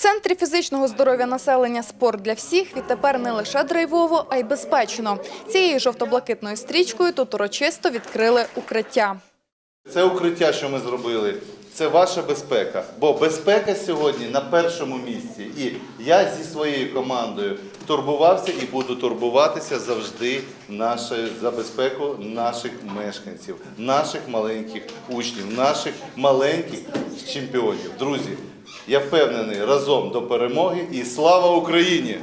центрі фізичного здоров'я населення спорт для всіх відтепер не лише драйвово, а й безпечно. Цією жовто-блакитною стрічкою тут урочисто відкрили укриття. Це укриття, що ми зробили, це ваша безпека. Бо безпека сьогодні на першому місці. І я зі своєю командою турбувався і буду турбуватися завжди наше, за безпеку наших мешканців, наших маленьких учнів, наших маленьких чемпіонів. Друзі, я впевнений разом до перемоги і слава Україні!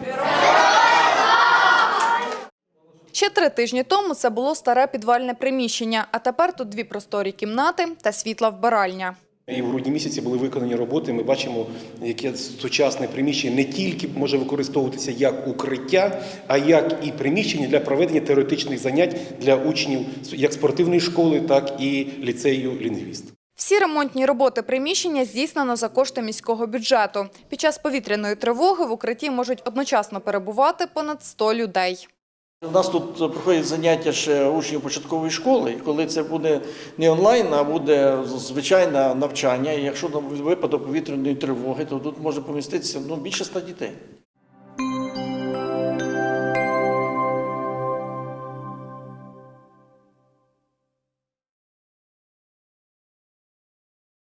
Ще три тижні тому це було старе підвальне приміщення, а тепер тут дві просторі кімнати та світла вбиральня. І в грудні місяці були виконані роботи. Ми бачимо, яке сучасне приміщення не тільки може використовуватися як укриття, а як і приміщення для проведення теоретичних занять для учнів як спортивної школи, так і ліцею лінгвіст. Всі ремонтні роботи приміщення здійснено за кошти міського бюджету. Під час повітряної тривоги в укритті можуть одночасно перебувати понад 100 людей. У нас тут проходять заняття ще учнів початкової школи, і коли це буде не онлайн, а буде звичайне навчання. І якщо на випадок повітряної тривоги, то тут може поміститися ну, більше ста дітей.